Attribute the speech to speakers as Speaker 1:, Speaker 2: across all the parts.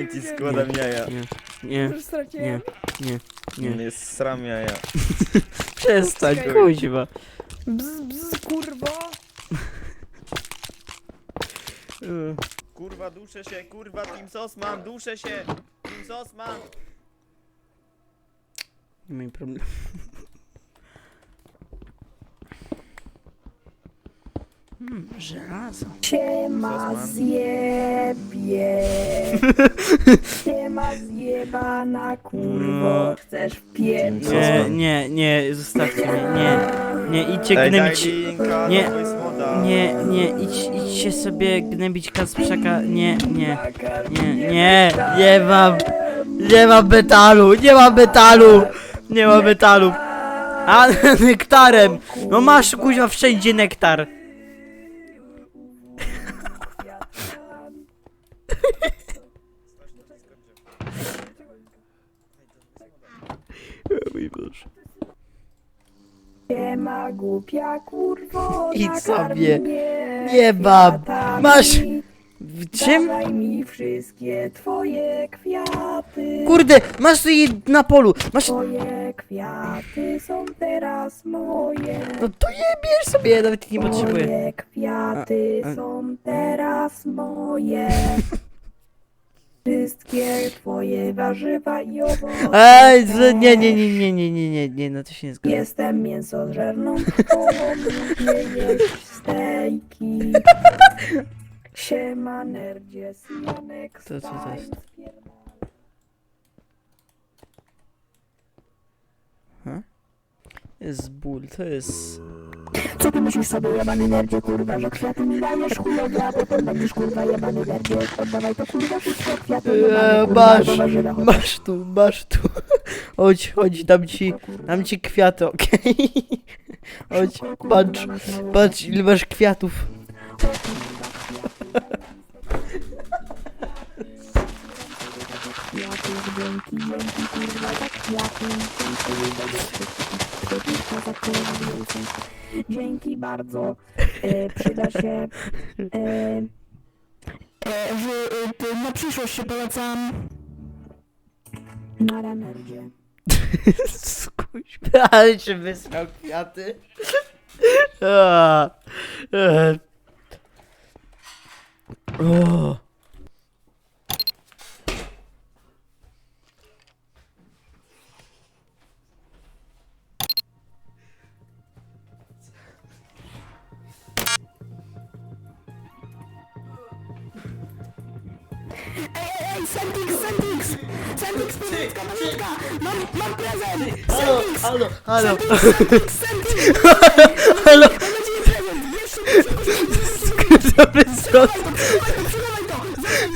Speaker 1: Maximain ci składam jaja.
Speaker 2: Nie, nie,
Speaker 3: Już straciłem.
Speaker 2: nie, nie.
Speaker 1: Nie jest sram jaja.
Speaker 2: Przestań,
Speaker 3: Czekaj.
Speaker 2: kuźwa.
Speaker 3: Bzz, bzz, kurwa.
Speaker 1: Kurwa, duszę się, kurwa, Team Sosman, duszę się! Team Sosman!
Speaker 2: Nie mam problemu. Hmm, żelazo.
Speaker 3: Siema
Speaker 1: Sosman.
Speaker 3: zjebie. Siema zjebana kurwo. Chcesz wpierdolić?
Speaker 2: Nie, nie, nie, zostawcie mnie, nie. Nie, idźcie gnębić. nie. Nie, nie, idź, idźcie sobie gnębić Kacprzaka, nie, nie. Nie, nie, nie mam, nie mam metalu, nie mam metalu, nie mam metalu. A, nektarem, no masz kuźwa wszędzie nektar. O mój Boże.
Speaker 3: Siema głupia kurwo.
Speaker 2: Idź
Speaker 3: nakarm
Speaker 2: sobie.
Speaker 3: mnie
Speaker 2: Nie mam.
Speaker 3: kwiatami.
Speaker 2: Masz. W czym?
Speaker 3: Dawaj mi wszystkie twoje kwiaty.
Speaker 2: Kurde, masz tu je na polu, masz...
Speaker 3: Twoje kwiaty są teraz moje.
Speaker 2: No to je bierz sobie, ja nawet nie potrzebuję.
Speaker 3: Moje kwiaty są teraz moje. Wszystkie twoje warzywa i owoce.
Speaker 2: Ej, z- nie, nie, nie, nie, nie, nie, nie, nie, no to się nie zgadza.
Speaker 3: Jestem mięsożerną lubię jeść stejki. Siema nerdzie, Simonek,
Speaker 2: To co to jest? Jest ból, to jest...
Speaker 3: Co ty myślisz sobie, jebany nerdzie, kurwa, że kwiaty mi dajesz chujowe, a potem będziesz, kurwa, jebany nerdzie, oddawaj to, kurwa, wszystko kwiaty,
Speaker 2: Eee,
Speaker 3: jebany, kurwa,
Speaker 2: masz,
Speaker 3: warzywa,
Speaker 2: masz tu, masz tu. Chodź, chodź, dam ci, dam ci kwiaty, okej? Chodź, patrz, patrz ile masz kwiatów.
Speaker 3: Kwiaty, dzięki, dzięki, kurwa, za kwiaty, za kolejne Dzięki bardzo, e, przyda się, e, e, w, e, to na przyszłość się polecam. Na ranerdzie.
Speaker 2: Skuś, ale się wysrał kwiaty. A, e. O.
Speaker 3: Sentix, Sentix! Sentix, pieniążka, malutka! Mam, mam prezent!
Speaker 2: Halo,
Speaker 3: Sentix!
Speaker 2: halo, halo,
Speaker 3: Sentix, Sentix!
Speaker 2: halo.
Speaker 3: Mam dla ciebie prezent! Jeszcze szybko, szybko,
Speaker 2: Dobry zwrot.
Speaker 3: Przelewaj to, przelewaj to! Zalej,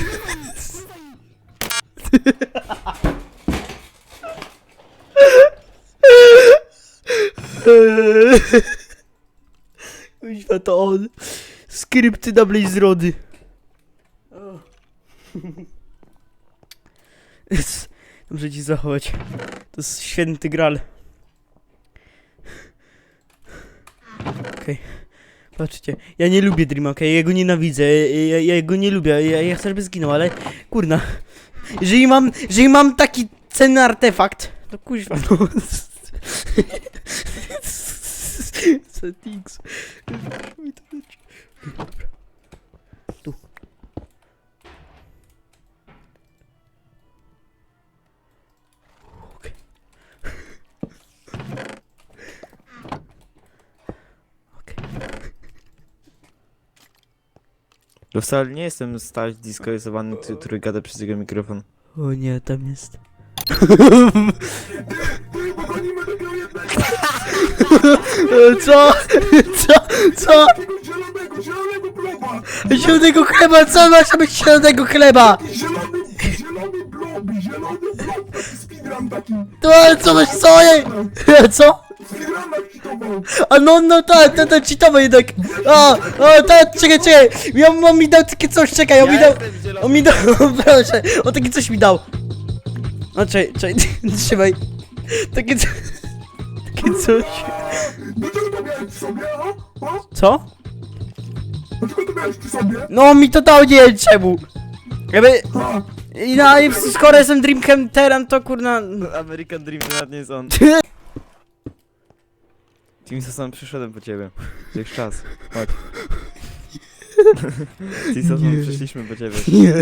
Speaker 3: zalej.
Speaker 2: Kuźwa to on. Skrypty na Blaze Muszę ci zachować. To jest święty gral. Okej. Patrzcie, ja nie lubię Dreama, okej? Ja go nienawidzę, ja, ja, go nie lubię, ja, ja chcę, żeby zginął, ale kurna. Jeżeli mam, jeżeli mam taki cenny artefakt, to kuźwa, no. Setix. Dobra.
Speaker 1: To wcale nie jestem stać diskredytowany, który, który gada przez jego mikrofon.
Speaker 2: O nie, tam jest. Co? Co? Co?
Speaker 4: Zielonego, zielonego bloba!
Speaker 2: Zielonego chleba, co masz być zielonego chleba?
Speaker 4: Zielony, zielony blob, zielony blob, taki speedrun taki.
Speaker 2: To ale co masz, co? Co? A no, no tak, to, to cheatowo jednak. O, o, tak, czekaj, czekaj. Ja, on mi dał takie coś, czekaj, on mi dał, on mi dał, proszę, on takie coś mi dał. No czekaj, czekaj, trzymaj. Takie co, takie coś.
Speaker 4: Dlaczego to miałeś przy sobie, a? a?
Speaker 2: Co?
Speaker 4: Dlaczego to miałeś przy sobie?
Speaker 2: No on mi to dał, nie wiem czemu. Jakby, I no, i skoro jestem Dreamcatcherem, to kurna...
Speaker 1: American Dream to nawet nie jest on. Team Sosman, przyszedłem po ciebie. Już czas. Chodź. Team Sosman, przyszliśmy po ciebie.
Speaker 2: Nie,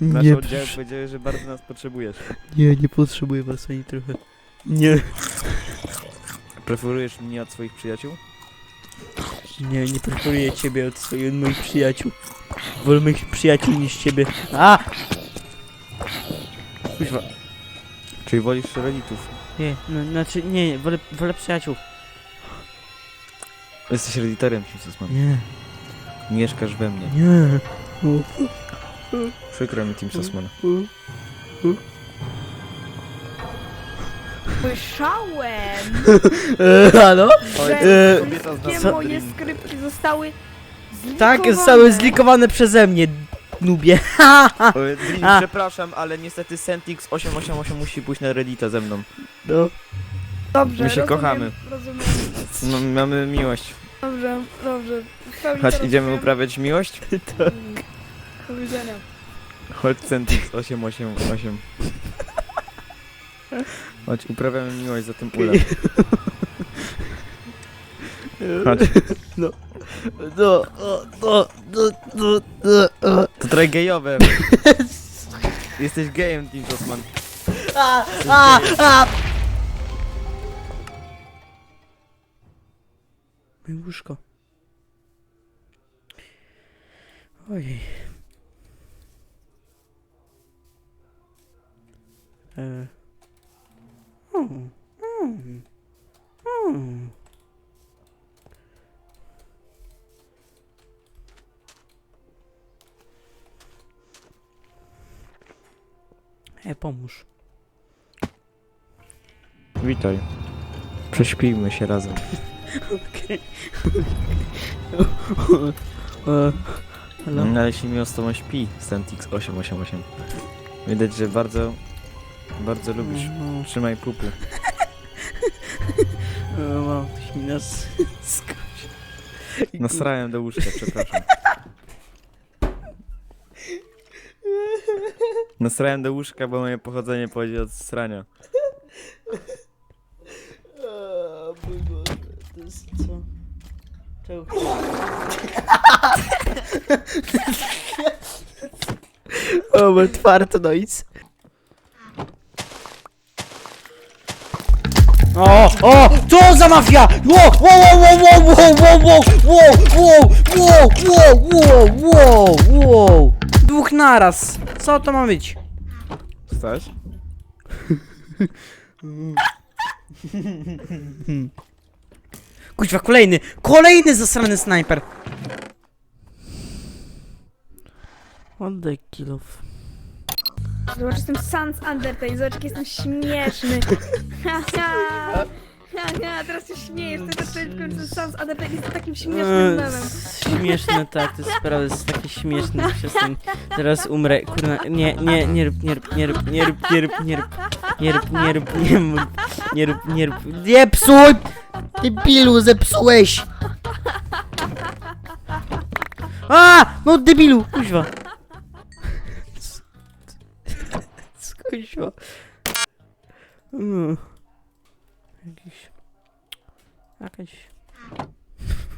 Speaker 1: Nasze oddziały powiedziały, że bardzo nas potrzebujesz.
Speaker 2: nie, nie potrzebuję was ani trochę. Nie,
Speaker 1: Preferujesz mnie od swoich przyjaciół?
Speaker 2: nie, nie preferuję ciebie od swoich moich przyjaciół. Wolę moich przyjaciół niż ciebie. A! Kuźwa.
Speaker 1: Czyli wolisz redditów?
Speaker 2: Nie, no, znaczy, nie, nie, wolę, wolę przyjaciół.
Speaker 1: Jesteś redditorem, Team Sosman.
Speaker 2: Nie,
Speaker 1: Mieszkasz we mnie.
Speaker 2: nie.
Speaker 1: Przykro mi, Team Sosman.
Speaker 3: Słyszałem,
Speaker 2: Eee, halo?
Speaker 3: że
Speaker 2: Eee,
Speaker 1: kobieta z
Speaker 3: wszystkie
Speaker 2: co-
Speaker 3: moje skrypty zostały
Speaker 2: Tak,
Speaker 3: zlikowane.
Speaker 2: zostały zlikowane przeze mnie, nubie.
Speaker 1: O, Dream,
Speaker 2: A.
Speaker 1: przepraszam, ale niestety Sentix 888 musi pójść na reddita ze mną.
Speaker 2: No.
Speaker 3: Dobrze,
Speaker 1: My się
Speaker 3: rozumiem,
Speaker 1: kochamy.
Speaker 3: Rozumiem.
Speaker 1: No, mamy miłość.
Speaker 3: Dobrze, dobrze. Pełni
Speaker 1: Chodź, idziemy
Speaker 3: rozumiem.
Speaker 1: uprawiać miłość?
Speaker 3: Mm. Do widzenia.
Speaker 1: Chodź, Sentix 888. Chodź, uprawiamy miłość za tym ulem. Chodź.
Speaker 2: No, no, no, no, no, no, no.
Speaker 1: To trochę gejowe. Jesteś gejem, Team Sosman.
Speaker 2: A, a, a. łóżko. Ojej. E. Mm, mm, mm. E, pomóż.
Speaker 1: Witaj. Prześpijmy się razem.
Speaker 2: Okej. E, Halo?
Speaker 1: No, ale się miło z tobą śpi, Sentix 888. Widać, że bardzo, bardzo lubisz.
Speaker 2: No,
Speaker 1: Trzymaj pupu.
Speaker 2: no, mam, ktoś mi nas skończy.
Speaker 1: Nasrałem do łóżka, przepraszam. Nasrałem do łóżka, bo moje pochodzenie pochodzi od srania.
Speaker 2: O mój Boże, to jest co? Czemu? o, ma twardo noise. O, o, co za mafia! Wow, wow, wow, wow, wow, wow, wow, wow, wow, wow, wow, wow, wow. Dwóch naraz. Co to ma być?
Speaker 1: Wstać?
Speaker 2: Kuźwa, kolejny, kolejny zasrany snajper. Oddaj kilof.
Speaker 3: Zobacz, jestem Sans Undertale, zobacz, jak jestem śmieszny. Haha. Haha, teraz się śmiejesz, ty w końcu Sans Undertale, jestem takim śmiesznym memem.
Speaker 2: Śmieszne, tak, to jest prawda, jest takie śmieszne, przestań. Teraz umrę, kurna, nie, nie, nie rób, nie rób, nie rób, nie rób, nie rób, nie rób, nie rób, nie rób, nie rób, nie rób, nie rób, nie psuj! Ty debilu, zepsułeś! A, no debilu, kuźwa. Kuźwa. Mm. Jakiś...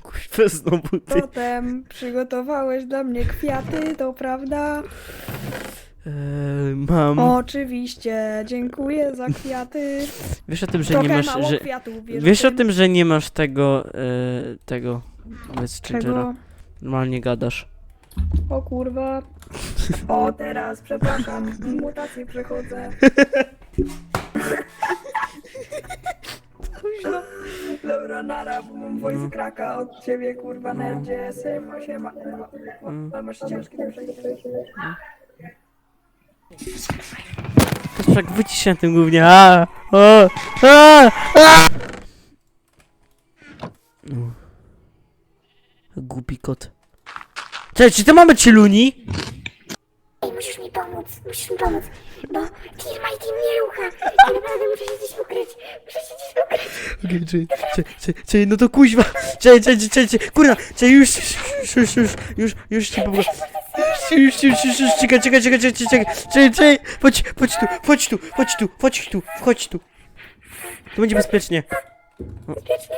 Speaker 2: Kuźwa znowu ty.
Speaker 3: Potem przygotowałeś dla mnie kwiaty, to prawda?
Speaker 2: Eee, mam...
Speaker 3: Oczywiście, dziękuję za kwiaty.
Speaker 2: Wiesz o tym, że nie
Speaker 3: Trochę
Speaker 2: masz...
Speaker 3: mało
Speaker 2: Że...
Speaker 3: kwiatów, wiesz,
Speaker 2: Wiesz o
Speaker 3: tym?
Speaker 2: że nie masz tego... E, tego... Bez Changera.
Speaker 3: Czego?
Speaker 2: Normalnie gadasz.
Speaker 3: O kurwa. O, teraz, przepraszam, mutację przechodzę. Dobra, nara, bo mam voice cracka od ciebie, kurwa, nerdzie, siema, siema. Ale masz ciężki ten przejść.
Speaker 2: Kasprzak, wycisz się na tym głównie. A, o, a, a. Głupi kot. Cześć, czy ty mamy ci luni?
Speaker 3: Musisz mi pomóc. musisz mi pomóc. Bo Team My Team nie rucha. I naprawdę muszę się gdzieś ukryć. Muszę się gdzieś ukryć.
Speaker 2: Okej, czyli, czyli, czyli, no to kuźwa, czyli, czyli, czyli, kurwa, czyli już, już, już, już, już, już ci pomogę. Już, już, już, już, czekaj, czekaj, czekaj, czekaj, czekaj, czekaj, czekaj, chodź, chodź tu, chodź tu, chodź tu, chodź tu, wchodź tu. To będzie bezpiecznie.
Speaker 3: Bezpiecznie?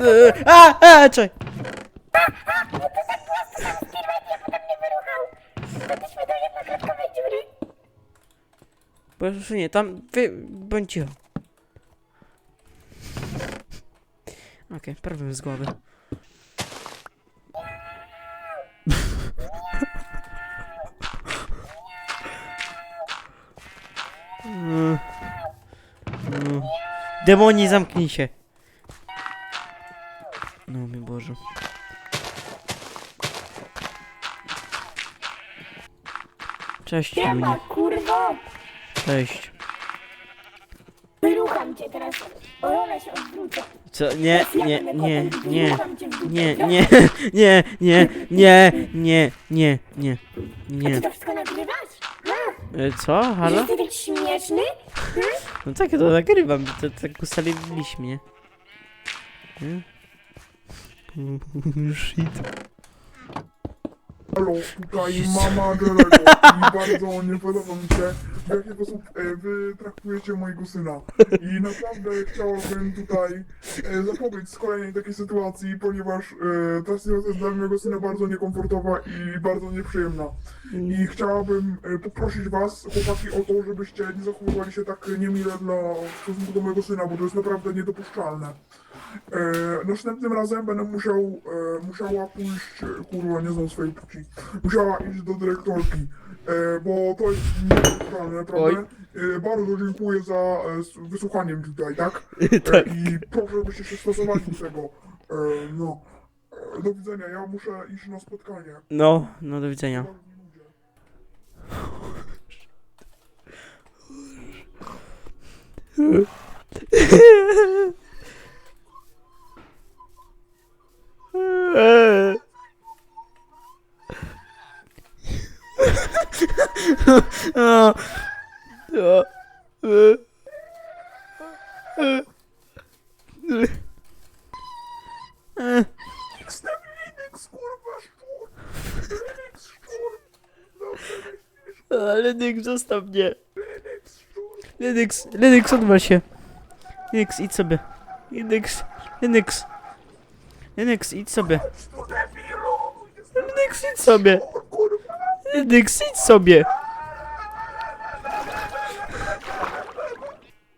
Speaker 2: E, A, a, czekaj.
Speaker 3: Wpadliśmy do jednoklatkowej dziury.
Speaker 2: Proszę nie, tam, wy, bądź cicho. Okej, problem z głowy. Demoni, zamknij się. No mi Boże. Cześć,
Speaker 3: Siema,
Speaker 2: Luni.
Speaker 3: kurwo!
Speaker 2: Cześć.
Speaker 3: Wyrucham cię teraz. Orole się odwrócę.
Speaker 2: Co? Nie, nie, nie, nie.
Speaker 3: Wyrucham cię.
Speaker 2: Nie, nie, nie, nie, nie, nie, nie, nie.
Speaker 3: A
Speaker 2: ty
Speaker 3: to wszystko nagrywasz?
Speaker 2: E, Co? Halo?
Speaker 3: Jesteś taki śmieszny?
Speaker 2: No tak, to nagrywam, to tak ustaliliśmy, nie? Nie? Shit.
Speaker 4: Halo, tutaj mama Jerego i bardzo nie podoba mi się, w jaki sposób e, wy traktujecie mojego syna. I naprawdę chciałbym tutaj e, zapobiec kolejnej takiej sytuacji, ponieważ e, ta sytuacja jest dla mojego syna bardzo niekomfortowa i bardzo nieprzyjemna. I chciałabym e, poprosić was, chłopaki, o to, żebyście nie zachowywali się tak niemile dla, w stosunku do mojego syna, bo to jest naprawdę niedopuszczalne. E, następnym razem będę musiał, e, musiała pójść, e, kurwa, nie znam swojej płci, musiała iść do dyrektorki, e, bo to jest niedopuszczalne, naprawdę. E, bardzo dziękuję za e, s- wysłuchaniem tutaj, tak? E,
Speaker 2: Tak.
Speaker 4: I proszę, żebyście się stosowali do tego. E, no, e, do widzenia, ja muszę iść na spotkanie.
Speaker 2: No, no do widzenia.
Speaker 4: Ludzie. Jestem Linux, kurwa, szpur! Linux, szpur! Dobrze,
Speaker 2: zostaw mnie.
Speaker 4: Linux,
Speaker 2: szpur! Lenix, się. Lenix, idź sobie. Lenix, Lenix. Nyx, idź sobie. Nyx, idź sobie. Nyx, idź sobie.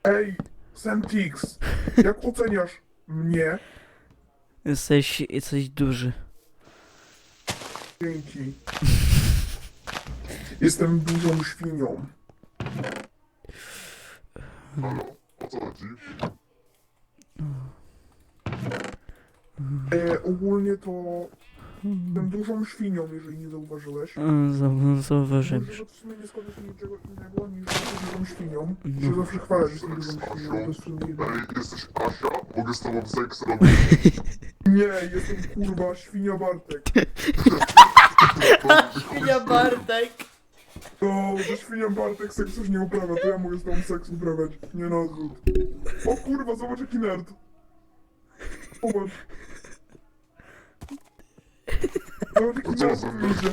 Speaker 4: Ej, Semtix, jak oceniasz mnie?
Speaker 2: Jesteś, jesteś duży.
Speaker 4: Dzięki. Jestem dużą świnią. Halo, o co chodzi? E, ogólnie to jestem dużą świnią, jeżeli nie zauważyłeś.
Speaker 2: Mm, zau- Zauważyłem
Speaker 4: Może
Speaker 2: już.
Speaker 4: to w sumie nie składa się niczego innego niż jestem dużą świnią.
Speaker 2: No.
Speaker 4: Się zawsze chwalę, że jestem dużą świnią, to jest w sumie.
Speaker 5: Ej, jesteś Asia? Mogę z tobą seks robić?
Speaker 4: Nie, jestem kurwa świnia Bartek.
Speaker 2: Świnia Bartek.
Speaker 4: To, że świnia Bartek seksu nie uprawia, to ja mogę z tobą seks uprawiać. Nie na odwrót. O kurwa, zobacz jaki nerd. Zobacz.
Speaker 5: Co za
Speaker 4: idzie.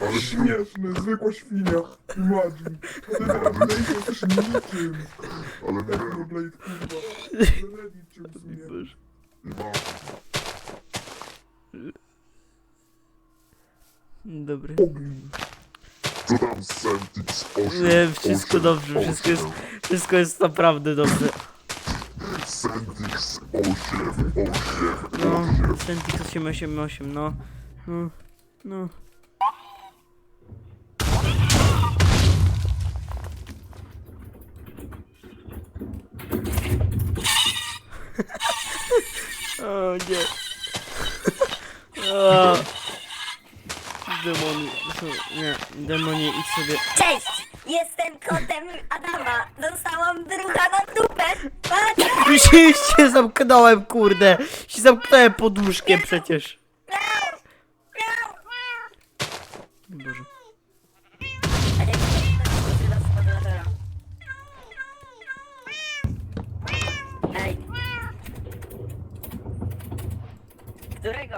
Speaker 5: Ale
Speaker 4: Śmieszny, zwykła świnia. Imagine. Teraz Blade jesteś niczym.
Speaker 5: Ale nie wiem,
Speaker 4: Blade, kurwa. Cię usunie.
Speaker 5: nie mam.
Speaker 2: Dobry.
Speaker 4: Ogień.
Speaker 5: Co tam Sentix 8?
Speaker 2: Nie, wszystko
Speaker 5: 8,
Speaker 2: dobrze, wszystko jest,
Speaker 5: 8.
Speaker 2: wszystko jest naprawdę dobrze.
Speaker 5: Sentix 8, 8,
Speaker 2: No,
Speaker 5: 8.
Speaker 2: Centix 888, no. No, no. O nie. O. Demony, są- nie, demony idź sobie.
Speaker 6: Cześć! Jestem kotem Adama. Zostałam wyruchana w dupę. Patrz!
Speaker 2: Już się zamknąłem, kurde. Się zamknąłem pod łóżkiem przecież. Boże. Ej.
Speaker 6: Którego?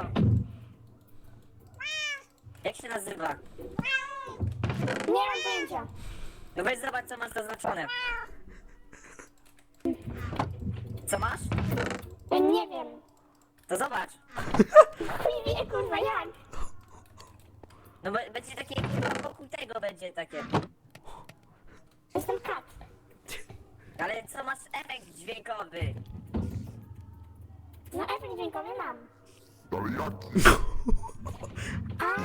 Speaker 6: Jak się nazywa?
Speaker 3: Nie mam pojęcia.
Speaker 6: No weź zobacz co masz zaznaczone. Co masz?
Speaker 3: Nie wiem.
Speaker 6: To zobacz.
Speaker 3: Nie wiem, kurwa, jak?
Speaker 6: No będzie takie kurwa, wokół tego będzie takie.
Speaker 3: Jestem kat.
Speaker 6: Ale co masz efekt dźwiękowy?
Speaker 3: No efekt dźwiękowy mam.
Speaker 5: Ale jaki?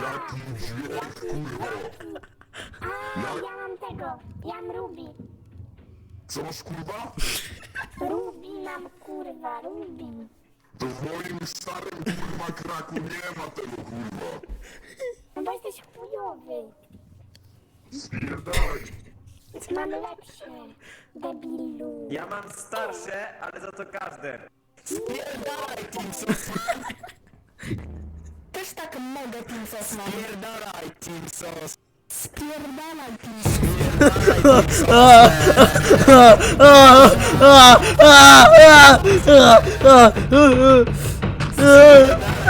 Speaker 5: Jaki dźwięk, kurwa?
Speaker 3: A, ja mam tego. Ja mam Ruby.
Speaker 5: Co masz, kurwa?
Speaker 3: Ruby mam, kurwa, Ruby.
Speaker 5: To w moim starym, kurwa, kraku nie ma tego, kurwa.
Speaker 3: Jesteś chujowy.
Speaker 5: Spierdalaj.
Speaker 3: Mam lepsze. Debilu.
Speaker 1: Ja mam starsze, ale za to każde.
Speaker 3: Też tak mogę, Team Sosna.
Speaker 1: Pierdolaj, Team Sos.
Speaker 3: Spierdalaj, Team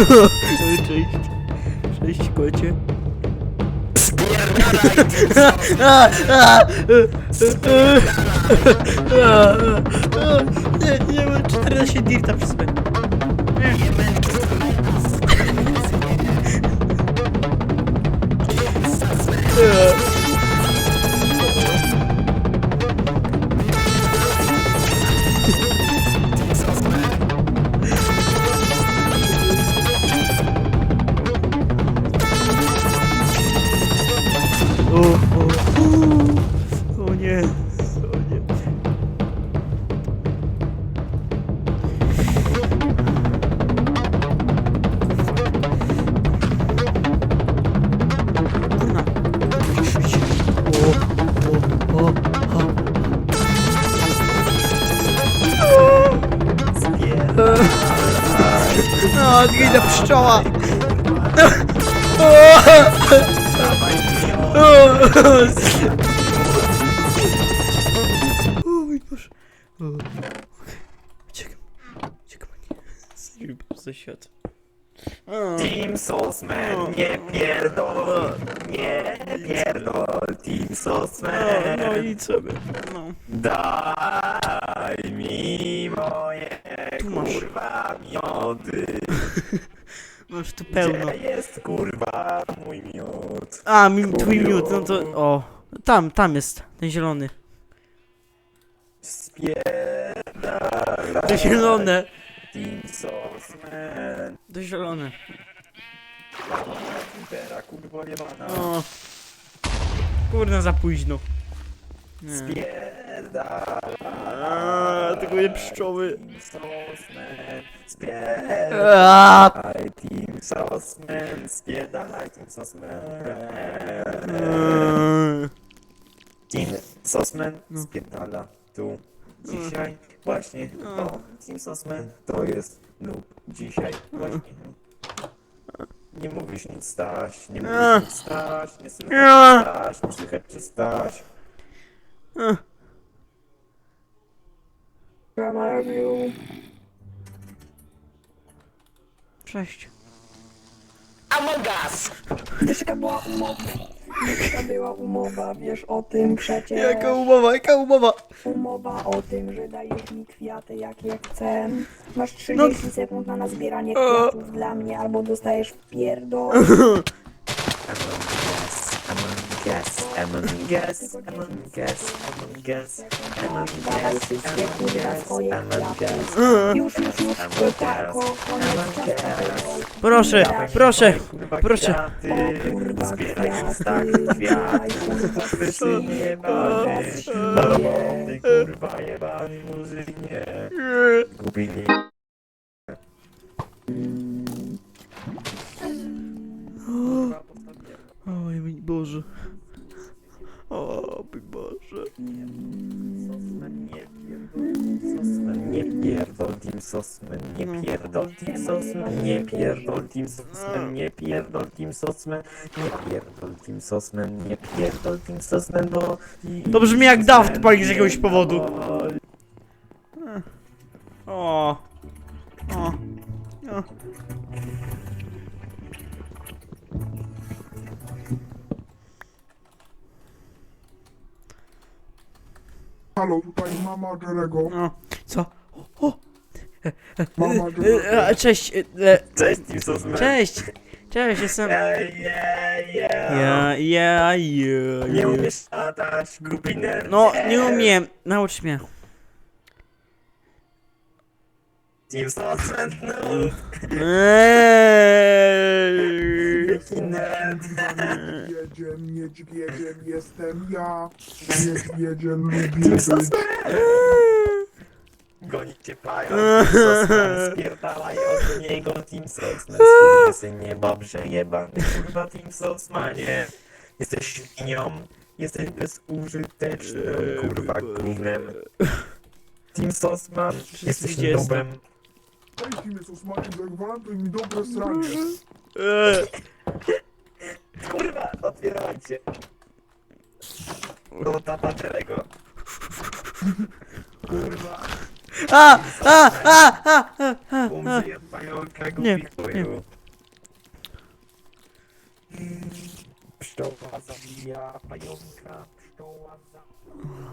Speaker 2: Cześć. Cześć, kocie. Nie, pszczoła. O mój Boże. O, okej. Uciekam. Uciekam. Zanim ze świata.
Speaker 1: Team Sosman, nie pierdol, nie pierdol, Team
Speaker 2: No,
Speaker 1: Sosman.
Speaker 2: no i co by? No.
Speaker 1: Daj mi moje
Speaker 2: Tu masz.
Speaker 1: kurwa miody.
Speaker 2: Masz tu pełno.
Speaker 1: Gdzie jest kurwa mój miód?
Speaker 2: A, mi, twój miód, no to... O. Tam, tam jest. Ten zielony.
Speaker 1: Spierdalaj.
Speaker 2: To zielone.
Speaker 1: Team.
Speaker 2: To zielone.
Speaker 1: Teraz kurwa nie ma
Speaker 2: O. Kurna, za późno. Nie. A, tylko nie pszczoły.
Speaker 1: Team Sosman. Spierdalaj.
Speaker 2: A,
Speaker 1: Team Sosman. Spierdalaj Team Sosman. Team Sosman spierdala tu dzisiaj właśnie to Team Sosman to jest lub dzisiaj właśnie nie mówisz nic Staś, nie mówisz nic Staś, nie słychać Staś, nie słychać czy Staś
Speaker 2: Cześć.
Speaker 3: Dyszka była umowa. Dyszka była umowa, wiesz o tym przecież.
Speaker 2: Jaka umowa, jaka umowa?
Speaker 3: Umowa o tym, że dajesz mi kwiaty jak ja chcę. Masz 30 sekund na nazbieranie kwiatów dla mnie, albo dostajesz w pierdol.
Speaker 1: Among Us, Among Us, Among Us, Among Us, Among Us, Among. Us,
Speaker 3: Już, już, już, tak.
Speaker 2: Proszę, proszę, proszę.
Speaker 1: kwiaty,
Speaker 3: kurwa
Speaker 1: zbieraj
Speaker 3: kwiaty,
Speaker 1: stary kwiat,
Speaker 3: kurwa
Speaker 1: Wyszy jebany, ty kurwa jebany muzycznie. Gubili.
Speaker 2: Oj mój Boże. O mój Boże.
Speaker 1: Nie pierdol tym sosmen, nie pierdol tym sosmen, nie pierdol tym sosmen, nie pierdol tym sosmen, nie pierdol tym sosmen, nie pierdol tym sosmen, bo...
Speaker 2: To brzmi jak Daft Punk z jakiegoś powodu.
Speaker 4: Halo, tutaj mama Jerego.
Speaker 2: o. Co? O, o.
Speaker 4: Mama
Speaker 2: E,
Speaker 4: Jerego.
Speaker 2: e, Cześć. e, e,
Speaker 1: Cześć sosmen.
Speaker 2: Cześć. Cześć, jestem...
Speaker 1: Ej, ej, ej.
Speaker 2: Ja, ja, ja,
Speaker 1: Nie
Speaker 2: ja.
Speaker 1: umiesz latać, grubi nerd.
Speaker 2: No, nie umiem. Naucz mnie.
Speaker 1: Team Sosmen, no.
Speaker 2: Eee.
Speaker 4: Niedźwiedziem, niedźwiedziem jestem ja. Niedźwiedziem lubię być.
Speaker 1: Goni cię pają, Sosman spierdalaj od niego Team Sosman Syn dobrze jebany, kurwa Team Sosmanie Jesteś świnią, jesteś bezużytecznym, kurwa gównem Team Sosman, jesteś
Speaker 2: gdzie jestem?
Speaker 1: nubem
Speaker 4: Daj mi co smakiem, zagwarantuj mi dobre sranie.
Speaker 2: Eee.
Speaker 1: Kurwa, otwierajcie Do tata Jerego Kurwa,
Speaker 2: A, a, a, a, a, a.
Speaker 1: umrzyj od pająka,
Speaker 2: Nie,
Speaker 1: głupi chuju Mm, Pszczoła zabija pająka, pszczoła zabija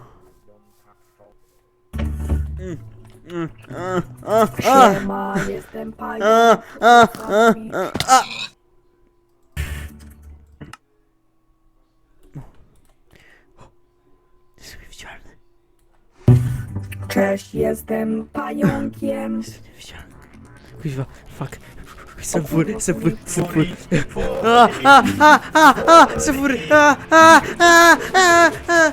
Speaker 1: pająka, pszczoła.
Speaker 2: A, a,
Speaker 3: Siema, jestem pająk.
Speaker 2: a, a. Jestem niewidzialny.
Speaker 3: Cześć, jestem pająkiem.
Speaker 2: Jestem niewidzialny. Kuźwa, fuck. Jestem fury, jestem fury, jestem fury.
Speaker 1: Fury, fury.
Speaker 2: A, a, a, a, a, jestem fury. A, a, a, a, a.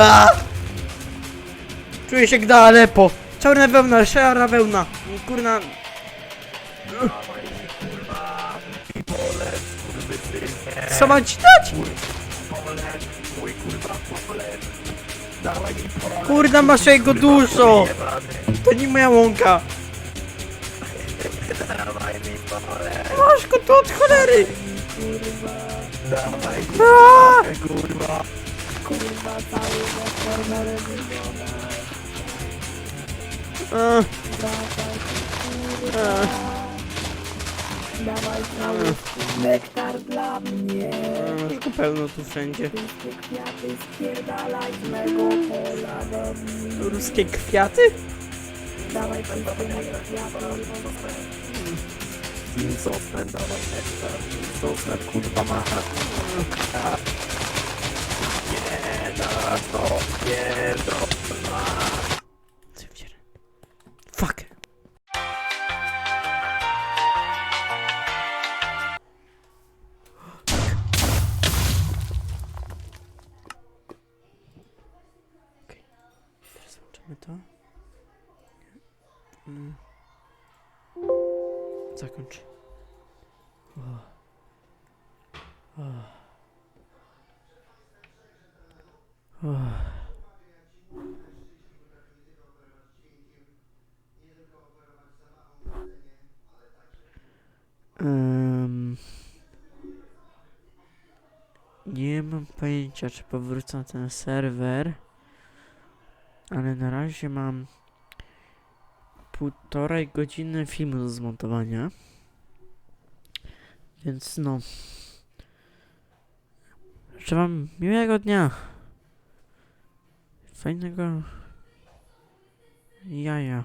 Speaker 2: A. Czuję się na Alepo. Czarna wełna, szara wełna. Kurna. Co mam ci dać? Kurna, masz jego dużo. To nie moja łąka. Masz go tu od cholery.
Speaker 1: Kurwa,
Speaker 3: Kurwa, cały. Dawaj cały nektar dla mnie.
Speaker 2: Pełno tu wszędzie.
Speaker 3: Wszystkie kwiaty spierdalaj z mego pola do mnie.
Speaker 2: Ruskie kwiaty?
Speaker 3: Dawaj kwiaty.
Speaker 1: Team Sosman, dawaj nektar, Team Sosman, kurwa macha. Nie, da to, nie, to.
Speaker 2: Co nie mam pojęcia, czy powrócę na ten serwer, ale na razie mam półtorej godziny filmu do zmontowania. Więc no. Życzę wam miłego dnia. Fajnego jaja.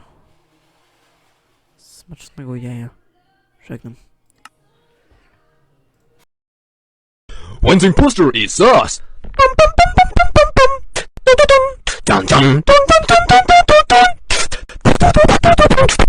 Speaker 2: Smacznego jaja. Żegnam.
Speaker 7: One's imposter is us. Dun dun dun dun dun dun dun dun dun.